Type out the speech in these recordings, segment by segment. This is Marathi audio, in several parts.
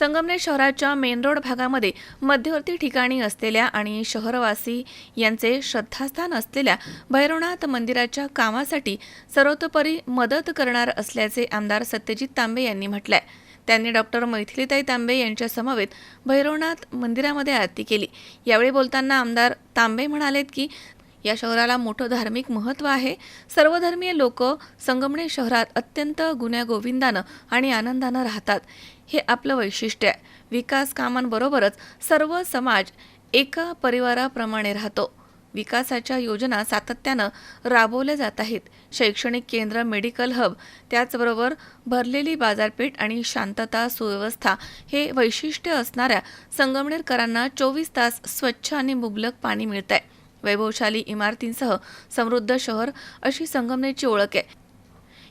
संगमनेर शहराच्या मेन रोड भागामध्ये मध्यवर्ती ठिकाणी असलेल्या आणि शहरवासी यांचे श्रद्धास्थान असलेल्या भैरवनाथ मंदिराच्या कामासाठी सर्वतोपरी मदत करणार असल्याचे आमदार सत्यजित तांबे यांनी म्हटलंय. त्यांनी डॉक्टर मैथिलीताई तांबे यांच्या समवेत भैरवनाथ मंदिरामध्ये आरती केली. यावेळी बोलताना आमदार तांबे म्हणालेत की या शहराला मोठं धार्मिक महत्त्व आहे. सर्वधर्मीय लोक संगमनेर शहरात अत्यंत गुण्यागोविंदानं आणि आनंदानं राहतात. हे आपलं वैशिष्ट्य आहे. विकास कामांबरोबरच सर्व समाज एका परिवाराप्रमाणे राहतो. विकासाच्या योजना सातत्यानं राबवल्या जात आहेत. शैक्षणिक केंद्र मेडिकल हब त्याचबरोबर भरलेली बाजारपेठ आणि शांतता सुव्यवस्था हे वैशिष्ट्य असणाऱ्या संगमनेरकरांना चोवीस तास स्वच्छ आणि मुबलक पाणी मिळत आहे वैभवशाली इमारतींसह समृद्ध शहर अशी संगमनेरची ओळख आहे.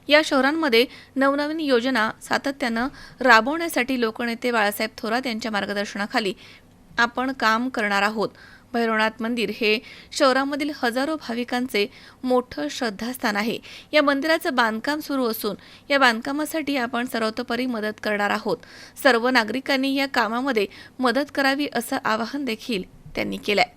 या शहरांमध्ये नवनवीन योजना सातत्यानं राबवण्यासाठी लोकनेते बाळासाहेब थोरात यांच्या मार्गदर्शनाखाली आपण काम करणार आहोत. भैरवनाथ मंदिर हे शहरामधील हजारो भाविकांचे मोठं श्रद्धास्थान आहे. या मंदिराचं बांधकाम सुरू असून या बांधकामासाठी आपण सर्वतोपरी मदत करणार आहोत. सर्व नागरिकांनी या कामामध्ये मदत करावी असं आवाहन देखील त्यांनी केलंय.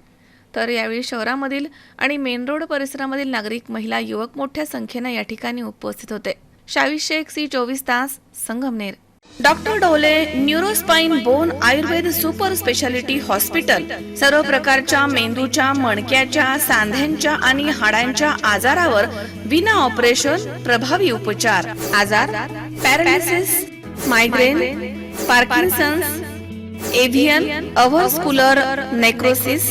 तर यावेळी शहरामधील आणि मेन रोड परिसरामधील नागरिक महिला युवक मोठ्या संख्येनं या ठिकाणी उपस्थित होते. शावी शेख सी चोवीस तास Sangamner. Doctor Dole neurospine bone Ayurved super speciality hospital. सर्व प्रकारच्या मेंदूच्या मणक्याच्या सांध्यांच्या आणि हाडांच्या आजारावर विना ऑपरेशन प्रभावी उपचार. आजार paralysis migraine Parkinson's avian avascular necrosis